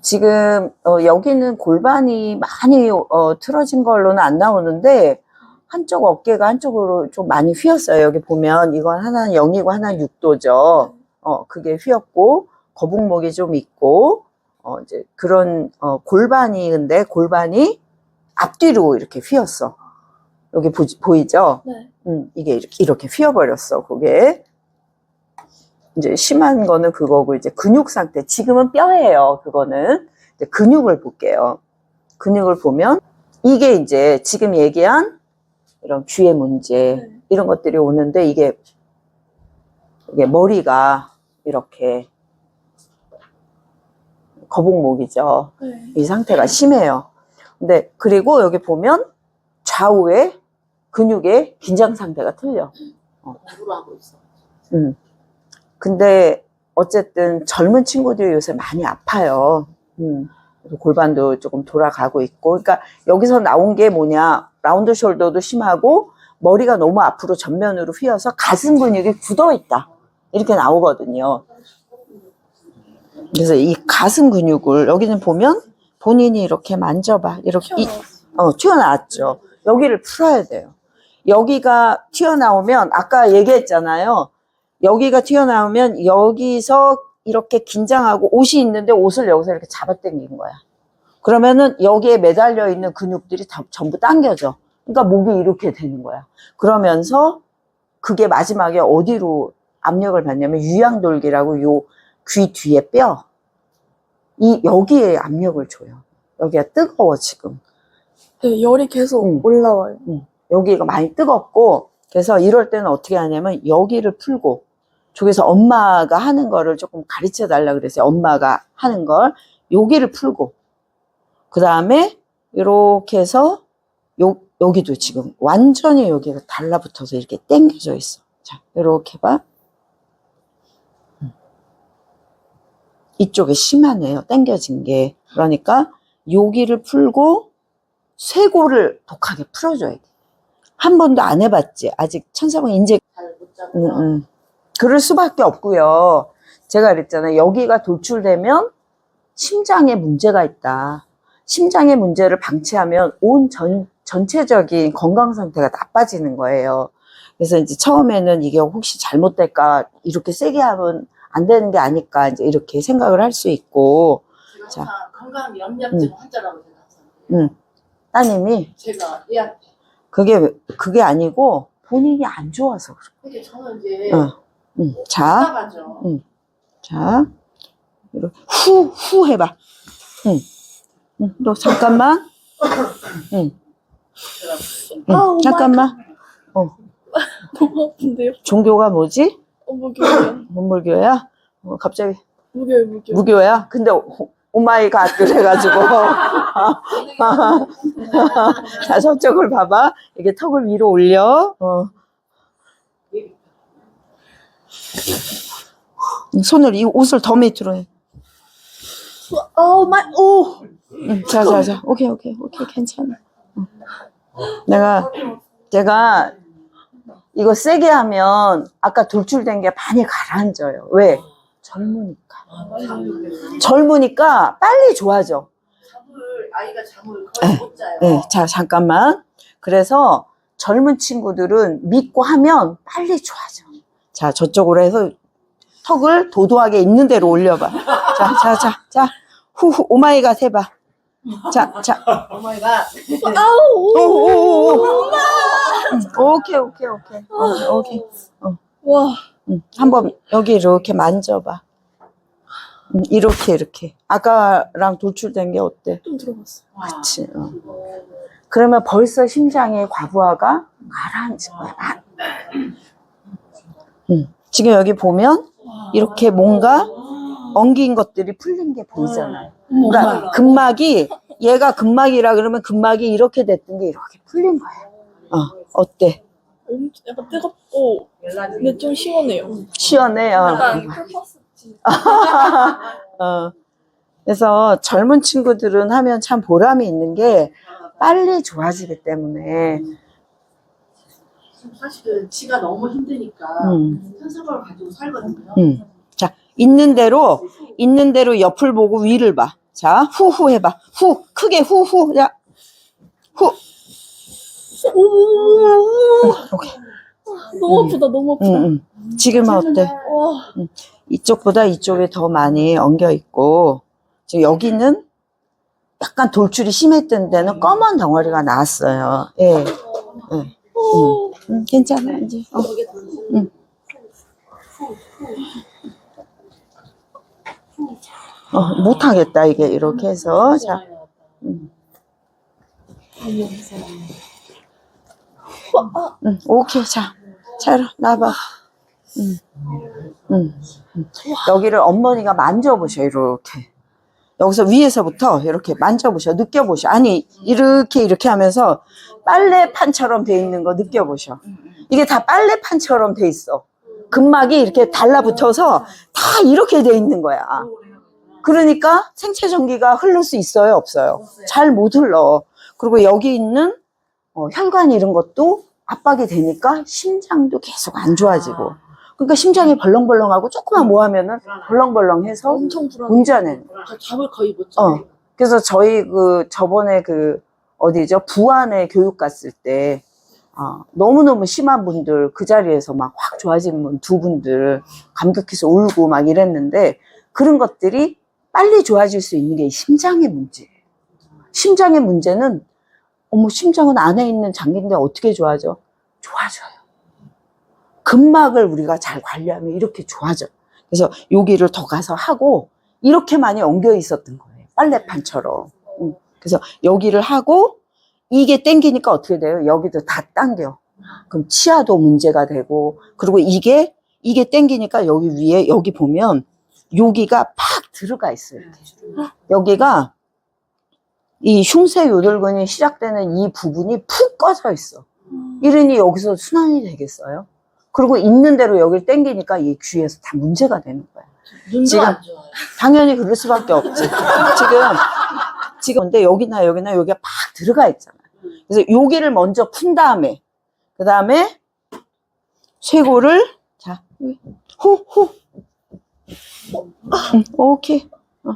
지금 어, 여기는 골반이 많이 어, 틀어진 걸로는 안 나오는데 한쪽 어깨가 한쪽으로 좀 많이 휘었어요. 여기 보면 이건 하나는 0이고 하나는 6도죠. 어, 그게 휘었고 거북목이 좀 있고 어, 이제 그런 어, 골반이 근데 골반이 앞뒤로 이렇게 휘었어. 여기 보, 보이죠? 네. 음, 이게 이렇게, 이렇게 휘어버렸어, 그게. 이제 심한 거는 그거고, 이제 근육 상태. 지금은 뼈예요, 그거는. 근육을 볼게요. 근육을 보면, 이게 이제 지금 얘기한 이런 귀의 문제, 네. 이런 것들이 오는데, 이게, 이게 머리가 이렇게 거북목이죠. 네. 이 상태가 심해요. 근데 그리고 여기 보면 좌우에 근육의 긴장 상태가 틀려. 공부를 하고 있어. 음. 근데 어쨌든 젊은 친구들이 요새 많이 아파요. 음. 골반도 조금 돌아가고 있고. 그러니까 여기서 나온 게 뭐냐. 라운드 숄더도 심하고 머리가 너무 앞으로 전면으로 휘어서 가슴 근육이 굳어 있다. 이렇게 나오거든요. 그래서 이 가슴 근육을 여기는 보면 본인이 이렇게 만져봐. 이렇게 이-. 어, 튀어나왔죠. 여기를 풀어야 돼요. 여기가 튀어나오면, 아까 얘기했잖아요. 여기가 튀어나오면 여기서 이렇게 긴장하고 옷이 있는데 옷을 여기서 이렇게 잡아당긴 거야. 그러면은 여기에 매달려 있는 근육들이 다 전부 당겨져. 그러니까 목이 이렇게 되는 거야. 그러면서 그게 마지막에 어디로 압력을 받냐면 유양돌기라고 요 귀 뒤에 뼈. 이, 여기에 압력을 줘요. 여기가 뜨거워, 지금. 네, 열이 계속 응. 올라와요. 여기가 많이 뜨겁고 그래서 이럴 때는 어떻게 하냐면 여기를 풀고 저기서 엄마가 하는 거를 조금 가르쳐 달라 그랬어요. 엄마가 하는 걸 여기를 풀고 그 다음에 이렇게 해서 요, 여기도 지금 완전히 여기가 달라붙어서 이렇게 당겨져 있어. 자, 이렇게 봐. 음. 이쪽에 심하네요. 당겨진 게. 그러니까 여기를 풀고 쇄골을 독하게 풀어줘야 돼. 한 번도 안 해봤지. 아직 천사방 인제, 잘못 잡아. 음, 음. 그럴 수밖에 없고요. 제가 그랬잖아요. 여기가 돌출되면 심장에 문제가 있다. 심장의 문제를 방치하면 온 전, 전체적인 건강 상태가 나빠지는 거예요. 그래서 이제 처음에는 이게 혹시 잘못될까, 이렇게 세게 하면 안 되는 게 아닐까, 이제 이렇게 생각을 할 수 있고, 자. 건강 염려증 음. 환자라고 항상 음. 따님이 제가 얘한테 그게, 그게 아니고 본인이 안 좋아서 그래. 근데 저는 이제 어. 음. 자, 답답하죠. 자, 이렇게 후, 후 해봐. 응. 응, 너 잠깐만. 응, 응, 아우, 잠깐만. 너무 아픈데요? 종교가 뭐지? 어, 무교요. 문물교야? 어, 갑자기 무교요, 무교. 무교야? 근데 오- 오마이갓 해가지고. 자, 저쪽을 봐봐. 이게 턱을 위로 올려. 어. 손을 이 옷을 더 밑으로 해. 어, 마이, 오! 응, 자, 자, 자. 오케이, 오케이, 오케이, 괜찮아. 응. 내가, 제가 이거 세게 하면 아까 돌출된 게 많이 가라앉아요. 왜? 젊으니까. 젊으니까 빨리 좋아져. 아이가 잠을 거의 못 자요. 네, 자, 잠깐만. 그래서 젊은 친구들은 믿고 하면 빨리 좋아져. 자, 저쪽으로 해서 턱을 도도하게 있는 대로 올려봐. 자, 자, 자, 자. 후후, 오마이갓 해봐. 자, 자. 오마이갓. 아우! 오, 오, 오, 오. 응, 오케이, 오케이, 오케이. 어, 오케이. 와, 응, 한번 여기 이렇게 만져봐. 응, 이렇게, 이렇게. 아까랑 돌출된 게 어때? 좀 들어봤어. 그치. 어. 그러면 벌써 심장의 과부하가 가라앉은 거야. 지금 여기 보면 이렇게 뭔가 엉긴 것들이 풀린 게 보이잖아요. 그러니까 근막이 얘가 근막이라 그러면 근막이 이렇게 됐던 게 이렇게 풀린 거예요. 어, 어때? 엄청 약간 뜨겁고, 근데 좀 시원해요. 시원해. 어. 약간 풀파스. 어. 그래서 젊은 친구들은 하면 참 보람이 있는 게 빨리 좋아지기 때문에. 사실은 지가 너무 힘드니까 음. 현상을 가지고 살거든요. 음. 자, 있는 대로, 있는 대로 옆을 보고 위를 봐. 자, 후후 해봐. 후, 크게 후후. 자, 후. 오케이. 너무 아프다, 너무 아프다. 응, 응. 지금은 어때? 와, 이쪽보다 이쪽에 더 많이 엉겨 있고, 지금 여기는 약간 돌출이 심했던 데는 검은 덩어리가 나왔어요. 예. 예. 어, 응, 괜찮아, 이제. 어. 응. 어, 못하겠다, 이게 이렇게 해서. 자, 응, 응, 오케이, 자. 차려, 나봐. 응, 응, 응. 여기를 어머니가 만져보셔, 이렇게. 여기서 위에서부터 이렇게 만져보셔, 느껴보셔. 아니, 이렇게, 이렇게 하면서 빨래판처럼 돼 있는 거 느껴보셔. 이게 다 빨래판처럼 돼 있어. 근막이 이렇게 달라붙어서 다 이렇게 돼 있는 거야. 그러니까 생체 전기가 흐를 수 있어요, 없어요? 잘 못 흘러. 그리고 여기 있는 어, 혈관 이런 것도 압박이 되니까 심장도 계속 안 좋아지고. 그러니까 심장이 벌렁벌렁하고 조금만 뭐 하면은 벌렁벌렁해서 엄청 불안해. 저 잠을 거의 못 자요. 어. 그래서 저희 그 저번에 그 어디죠? 부안에 교육 갔을 때 아, 너무너무 심한 분들 그 자리에서 막 확 좋아지는 분두 분들 감격해서 울고 막 이랬는데 그런 것들이 빨리 좋아질 수 있는 게이 심장의 문제예요. 심장의 문제는 어머 심장은 안에 있는 장기인데 어떻게 좋아져? 좋아져요. 근막을 우리가 잘 관리하면 이렇게 좋아져. 그래서 여기를 더 가서 하고 이렇게 많이 엉겨 있었던 거예요. 빨래판처럼. 응. 그래서 여기를 하고 이게 땡기니까 어떻게 돼요? 여기도 다 당겨. 그럼 치아도 문제가 되고 그리고 이게 이게 땡기니까 여기 위에 여기 보면 여기가 팍 들어가 있어요. 이렇게. 여기가 이 흉쇄 요돌근이 시작되는 이 부분이 푹 꺼져 있어. 이러니 여기서 순환이 되겠어요? 그리고 있는 대로 여기를 땡기니까 이 귀에서 다 문제가 되는 거야. 눈도 지금- 안 좋아요. 당연히 그럴 수밖에 없지. 지금, 지금, 근데 여기나 여기나 여기가 팍 들어가 있잖아. 그래서 여기를 먼저 푼 다음에, 그 다음에 쇄골을, 자, 후, 후. 응, 오케이. 어.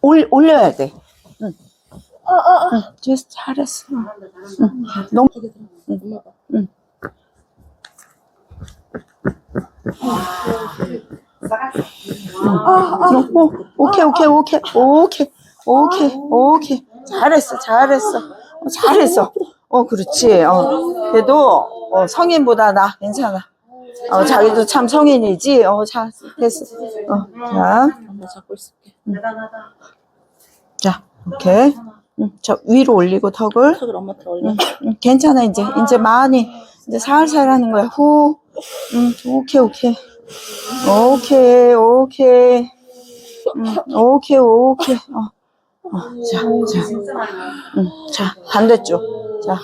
올, 올려야 돼. 응. 응, 됐어, 잘했어. 응. 너무, 엄 마 봐. 오, 오케이, 오케이, 오케이, 오케이, 오케이, 오케이. 잘했어, 잘했어. 어, 잘했어. 어, 그렇지. 어, 그래도, 어, 성인보다 나, 괜찮아. 어, 자기도 참 성인이지. 어, 자, 됐어. 어, 자, 잡고 있을게. 자, 오케이. 응, 저 위로 올리고 턱을. 턱을 엄마한테 올려. 응, 응, 괜찮아, 이제. 이제 많이, 이제 살살 하는 거야. 후. 응, 오케이, 오케이. 오케이, 오케이. 응, 오케이, 오케이. 어, 어, 자, 자. 응, 자, 반대쪽. 자?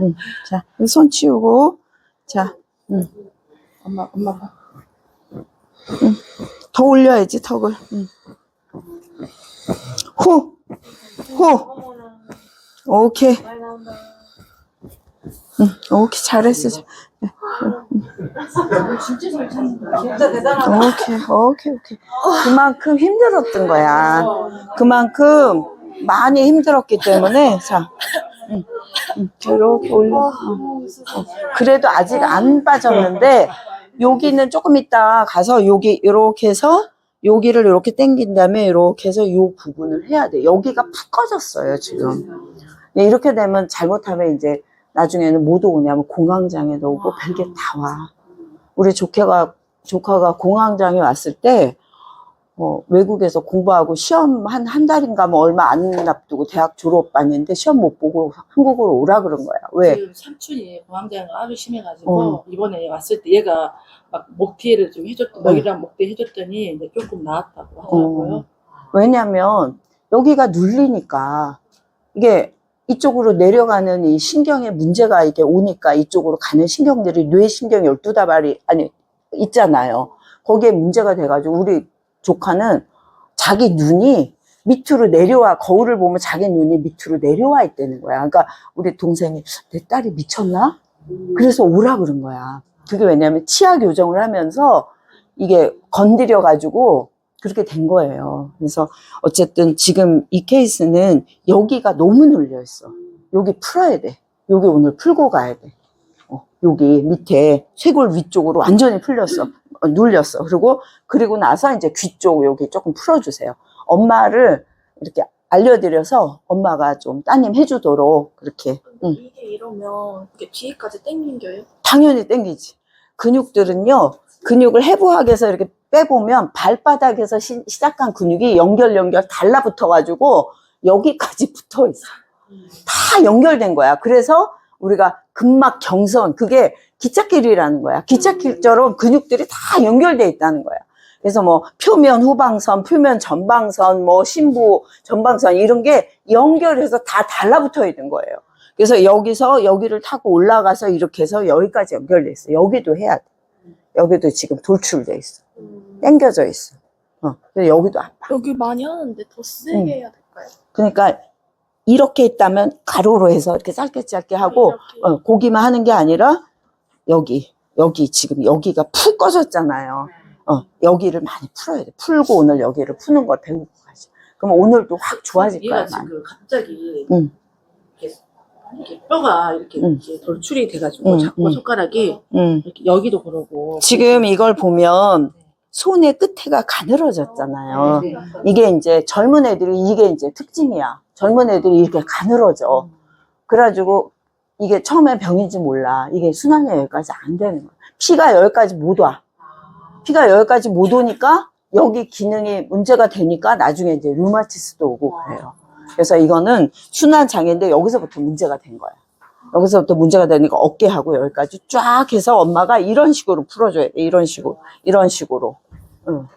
응, 자, 손 치우고. 자, 응, 엄마, 엄마 봐. 더 올려야지, 턱을. 응. 후, 후. 오케이. 응, 오케이, 잘했어. 자, 진짜 대단하다. 오케이, 오케이, 오케이. 그만큼 힘들었던 거야. 그만큼 많이 힘들었기 때문에, 자, 응, 응, 이렇게 올려. 어. 어. 그래도 아직 안 빠졌는데, 여기는 조금 이따 가서 여기 이렇게 해서, 여기를 이렇게 당긴 다음에 이렇게 해서 요 부분을 해야 돼. 여기가 푹 꺼졌어요, 지금. 예, 이렇게 되면 잘못하면 이제 나중에는 못 오냐면 공황장애도 오고 별게 다 와. 우리 조카가 조카가 공황장애 왔을 때 어, 외국에서 공부하고 시험 한 한 달인가 뭐 얼마 안 납두고 대학 졸업반인데 시험 못 보고 한국으로 오라 그런 거야. 왜? 지금 삼촌이 공황장애가 아주 심해가지고 어. 이번에 왔을 때 얘가 막 목티를 좀 해줬, 네. 먹이랑 목티 해줬더니 이제 조금 나았다고 하더라고요. 왜냐면 여기가 눌리니까 이게 이쪽으로 내려가는 이 신경에 문제가 이게 오니까 이쪽으로 가는 신경들이 뇌신경 12다발이 아니 있잖아요. 거기에 문제가 돼가지고 우리 조카는 자기 눈이 밑으로 내려와 거울을 보면 자기 눈이 밑으로 내려와 있다는 거야. 그러니까 우리 동생이 내 딸이 미쳤나? 그래서 오라 그런 거야. 그게 왜냐면 치아 교정을 하면서 이게 건드려 가지고 그렇게 된 거예요. 그래서 어쨌든 지금 이 케이스는 여기가 너무 눌려 있어. 여기 풀어야 돼. 여기 오늘 풀고 가야 돼. 어, 여기 밑에 쇄골 위쪽으로 완전히 풀렸어. 어, 눌렸어. 그리고 그리고 나서 이제 귀 쪽 여기 조금 풀어주세요. 엄마를 이렇게 알려드려서 엄마가 좀 따님 해주도록 그렇게 응. 이게 이러면 이게 뒤에까지 땡긴겨요? 당연히 땡기지. 근육들은요, 근육을 해부하게 해서 이렇게 빼보면 발바닥에서 시, 작한 근육이 연결, 연결 달라붙어 가지고 여기까지 붙어 있어. 다 연결된 거야. 그래서 우리가 근막 경선, 그게 기찻길이라는 거야. 기찻길처럼 근육들이 다 연결돼 있다는 거야. 그래서 뭐 표면 후방선, 표면 전방선, 뭐 심부 전방선 이런 게 연결해서 다 달라붙어 있는 거예요. 그래서 여기서 여기를 타고 올라가서 이렇게 해서 여기까지 연결돼 있어. 여기도 해야 돼. 여기도 지금 돌출돼 있어. 당겨져 있어. 어. 그래서 여기도 아파. 여기 많이 하는데 더 세게 응. 해야 될까요? 그러니까 이렇게 있다면 가로로 해서 이렇게 짧게 짧게 하고 이렇게. 어, 고기만 하는 게 아니라 여기 여기 지금 여기가 푹 꺼졌잖아요. 어, 여기를 많이 풀어야 돼. 풀고 오늘 여기를 푸는 걸 배우고 가지. 그럼 오늘도 확 좋아질 거야. 얘가 많이. 지금 갑자기 응. 이렇게, 이렇게 뼈가 이렇게, 응. 이렇게 돌출이 돼가지고 응, 자꾸 응. 손가락이 음. 이렇게 여기도 그러고 지금 이걸 보면 손의 끝에가 가늘어졌잖아요. 네. 이게 이제 젊은 애들이 이게 이제 특징이야. 젊은 애들이 이렇게 가늘어져. 그래가지고 이게 처음에 병인지 몰라. 이게 순환이 여기까지 안 되는 거야. 피가 여기까지 못 와. 피가 여기까지 못 오니까 여기 기능이 문제가 되니까 나중에 이제 류마티스도 오고 그래요. 그래서 이거는 순환 장애인데 여기서부터 문제가 된 거야. 여기서부터 문제가 되니까 어깨하고 여기까지 쫙 해서 엄마가 이런 식으로 풀어줘야 돼. 이런 식으로. 이런 식으로. 응.